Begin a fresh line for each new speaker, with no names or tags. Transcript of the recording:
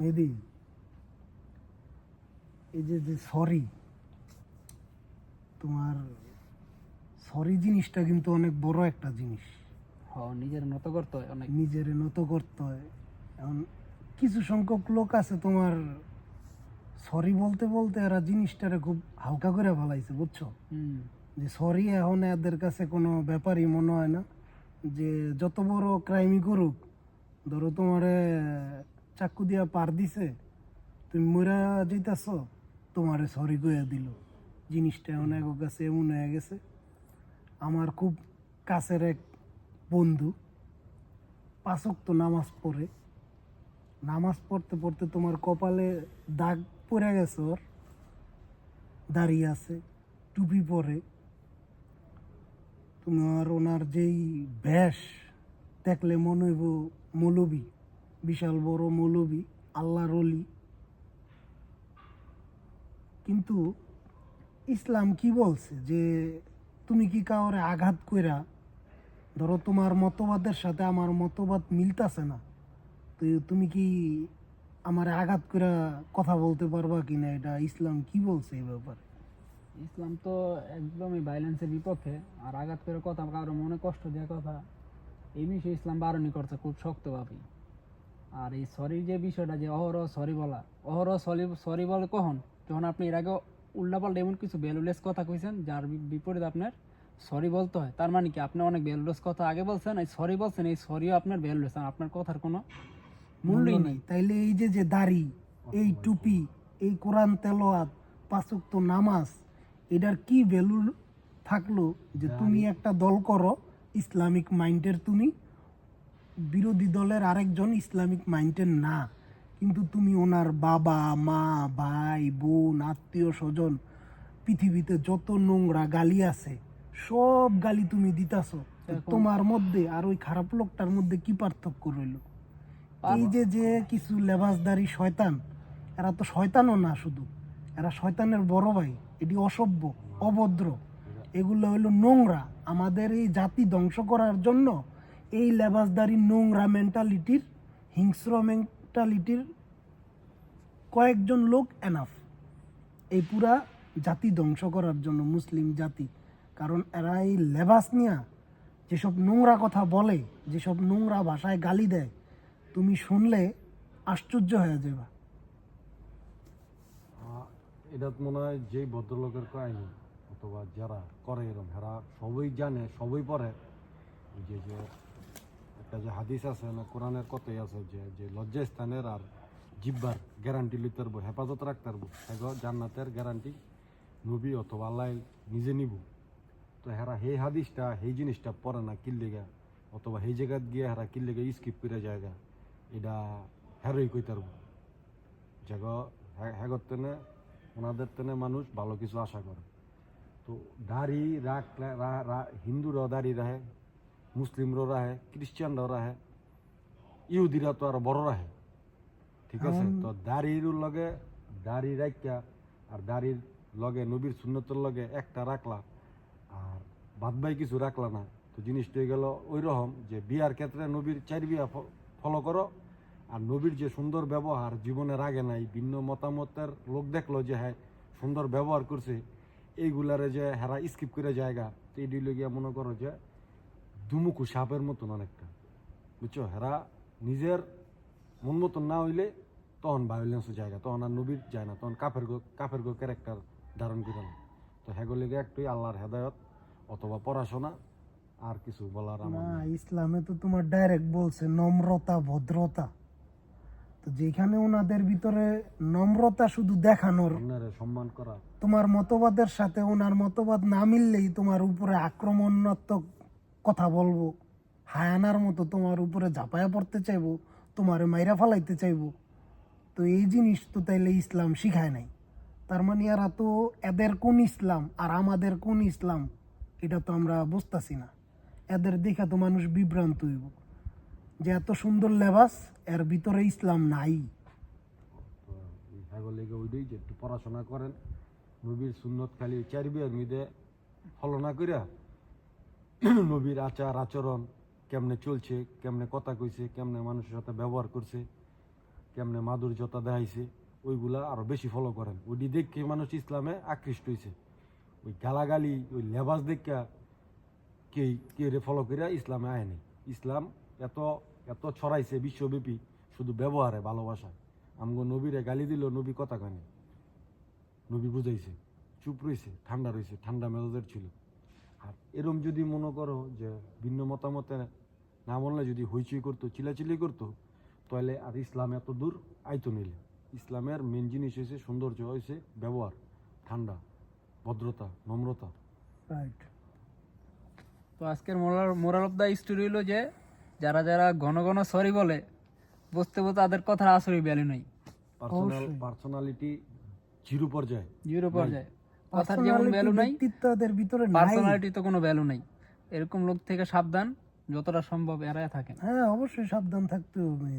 মেহেদি এই যে যে সরি তোমার সরি জিনিসটা কিন্তু অনেক বড় একটা জিনিস।
হ নিজের নত করতে হয় অনেক।
নিজের নত করতে হয়। এখন কিছু সংখ্যক লোক আছে তোমার সরি বলতে বলতে এরা জিনিসটারে খুব হালকা করে ফেলাইছে বুঝছ? যে সরি এখন এদের কাছে কোনো ব্যাপারই মনে হয় না। যে যত বড় ক্রাইমই করুক ধরো তোমারে চাকু দিয়া পার দিছে, তুমি মরা যেতেছ তোমারে সরি কইয়া দিল। জিনিসটা এমন এক কাছে, এমন হয়ে গেছে। আমার খুব কাছের এক বন্ধু পাঁচক তো নামাজ পড়ে। নামাজ পড়তে পড়তে তোমার কপালে দাগ পড়ে গেছে ওর। দাঁড়িয়ে আছে, টুপি পরে। তোমার ওনার যেই ব্যাস দেখলে মনে হইব মৌলবী। বিশাল বড় মৌলবী আল্লাহর অলি কিন্তু ইসলাম কি বলছে? যে তুমি কি কাউরে আঘাত কইরা, ধরো তোমার মতবাদের সাথে আমার মতবাদ মিলতাছে না, তো তুমি কি আমার আঘাত করে কথা বলতে পারবা কিনা? এটা ইসলাম কি বলছে এই ব্যাপারে?
ইসলাম তো একদমই ভাইলেন্সের বিপক্ষে, আর আঘাত করে কথা কারও মনে কষ্ট দেওয়ার কথা। এই বিষয়ে ইসলাম বারণই করছে খুব শক্তভাবে আর এই সরি যে বিষয়টা যে অহরহ সরি বলা অহরহ সরি সরি বলে কখন? যখন আপনি এর আগে উল্টাপাল্টা এমন কিছু ভ্যালুলেস কথা কইছেন যার বিপরীতে আপনার সরি বলতে হয়। তার মানে কি? আপনি অনেক ভ্যালুলেস কথা আগে বলছেন এই সরি বলছেন এই সরিও আপনার ভ্যালুলেস আপনার কথার কোনো মূল্যই নেই।
তাইলে এই যে যে দাড়ি এই টুপি এই কোরআন তেলোয়াত পাঁচক্ত নামাজ এটার কি ভ্যালু থাকল যে তুমি একটা দল করো ইসলামিক মাইন্ডের তুমি বিরোধী দলের আরেকজন ইসলামিক মাইন্ডের না। কিন্তু তুমি ওনার বাবা মা ভাই বোন আত্মীয় স্বজন পৃথিবীতে যত নোংরা গালি আছে সব গালি তুমি দিতাছো। তোমার মধ্যে আর ওই খারাপ লোকটার মধ্যে কি পার্থক্য রইল? এই যে যে কিছু লেবাসদারি শয়তান এরা তো শয়তানও না শুধু। এরা শয়তানের বড় ভাই এটি অসভ্য অভদ্র। এগুলো হলো নোংরা। আমাদের এই জাতি ধ্বংস করার জন্য এই লেবাসদারি নোংরা মেন্টালিটির হিংস্র মেন্টালিটির কয়েকজন লোক এনাফ এই পুরা জাতি ধ্বংস করার জন্য মুসলিম জাতি। কারণ এরা এই লেবাস নিয়ে যেসব নোংরা কথা বলে, যেসব নোংরা ভাষায় গালি দেয়, তুমি শুনলে আশ্চর্য হয়ে যাবে।
এটা মনে হয় যেই ভদ্রলোকের কাহিনী, অথবা যারা করে এরকম হেরা সবই জানে, সবই পড়ে। যে যে একটা যে হাদিস আছে না, কোরআনের কতই আছে যে যে লজ্জাস্থানের আর জিব্বার গ্যারান্টি লিতে পারব, হেফাজত রাখতে পারব। জান্নাতের গ্যারান্টি নবী অথবা আল্লাহ নিজে নিব। তো হেরা সেই হাদিসটা, সেই জিনিসটা পড়ে না কিল্লিগা অথবা সেই জায়গাত গিয়ে হেরা কিল্লিগা স্কিপ করে জায়গা এটা হেরোই কইতে পারব। জাগ হ্যাগর তেনে, ওনাদের তেনে মানুষ ভালো কিছু আশা করে। তো দাড়ি রাখলে, রা- রা- হিন্দুরাও দাড়ি রাখে মুসলিমরাও রাখে খ্রিস্টানরাও রাখে ইহুদিরা তো আরও বড় রাহে ঠিক আছে? তো দাড়ির লগে দাড়ি রাখা আর দাড়ির লগে নবীর সুন্নতের লগে একটা রাখলা আর বাদ বাই কিছু রাখলা না। তো জিনিসটা হয়ে গেল ওই রকম যে বিয়ার ক্ষেত্রে নবীর চার বিয়া ফলো করো আর নবীর যে সুন্দর ব্যবহার জীবনের আগে নাই ভিন্ন মতামতের লোক দেখল যে হ্যাঁ সুন্দর ব্যবহার করছে এইগুলারে যে হেরা স্কিপ করে জায়গা তো এই গিয়া মনে করো যে দুমুকু সাপের মতন অনেকটা। বুঝছ? হেরা নিজের মন মতন না হইলে তখন ভায়োলেন্সের জায়গা তখন আর নবীর যায় না তখন কাফের গো কাফের গো ক্যারেক্টার ধারণ করে না। তো হেগুলিকে একটুই আল্লাহর হেদায়ত অথবা পড়াশোনা আর কিছু বলার আমার
না ইসলামে তো তোমার ডাইরেক্ট বলছে নম্রতা ভদ্রতা। তো যেখানে ওনাদের ভিতরে নম্রতা শুধু দেখানোর
সম্মান করা।
তোমার মতবাদের সাথে ওনার মতবাদ না মিললেই তোমার উপরে আক্রমণাত্মক কথা বলব। হায়ানার মতো তোমার উপরে ঝাঁপায়া পড়তে চাইব, তোমারে মাইরা ফালাইতে চাইব। তো এই জিনিস তো তাইলে ইসলাম শিখায় নাই। তার মানে এরা তো এদের কোন ইসলাম আর আমাদের কোন ইসলাম, এটা তো আমরা বুঝতাছি না। এদের দেখে তো মানুষ বিভ্রান্ত হইব। যে এত সুন্দর লেবাস, এর ভিতরে ইসলাম নাই।
একটু পড়াশোনা করেন, নবীর সুন্নত খালি চার বিয়ের মধ্যে ফলো না করিয়া নবীর আচার, আচরণ কেমনে চলছে, কেমনে কথা কইছে, কেমনে মানুষের সাথে ব্যবহার করছে, কেমনে মাধুর্যতা দেখাইছে, ওইগুলা আরও বেশি ফলো করেন। ওইটি দেখে মানুষ ইসলামে আকৃষ্ট হয়েছে ওই গালাগালি, ওই লেবাস দেখা কে কে রে ফলো করে ইসলামে আয়নি ইসলাম এত এত ছড়াইছে বিশ্বব্যাপী, শুধু ব্যবহারে ভালোবাসা আমগো নবীরে গালি দিল, নবী কথা কানে নবী বুঝাইছে, চুপ রইছে, ঠান্ডা রইছে, ঠান্ডা মেজাজের ছিল। আর এরম যদি মনে করো যে ভিন্ন মতামতে না বললে যদি হইচই করতো চিলাচিলি করতো তাহলে আর ইসলাম এত দূর আইতো নিলে ইসলামের মেন জিনিস হয়েছে সৌন্দর্য হয়েছে ব্যবহার ঠান্ডা ভদ্রতা নম্রতা।
রাইট
তো আজকের moral moral of the story হলো যে যারা যারা ঘন ঘন সরি বলে বুঝতে বুঝতে তাদের কথার আসলে ভ্যালু নাই।
পার্সোনাল পার্সোনালিটি জিরো পর্যায়ে।
জিরো পর্যায়ে। কথার যেমন ভ্যালু নাই
ব্যক্তিত্বদের ভিতরে
পার্সোনালিটি তো কোনো ভ্যালু নাই। এরকম লোক থেকে সাবধান যতটা সম্ভব এড়ায় থাকেন।
হ্যাঁ অবশ্যই সাবধান থাকতে হবে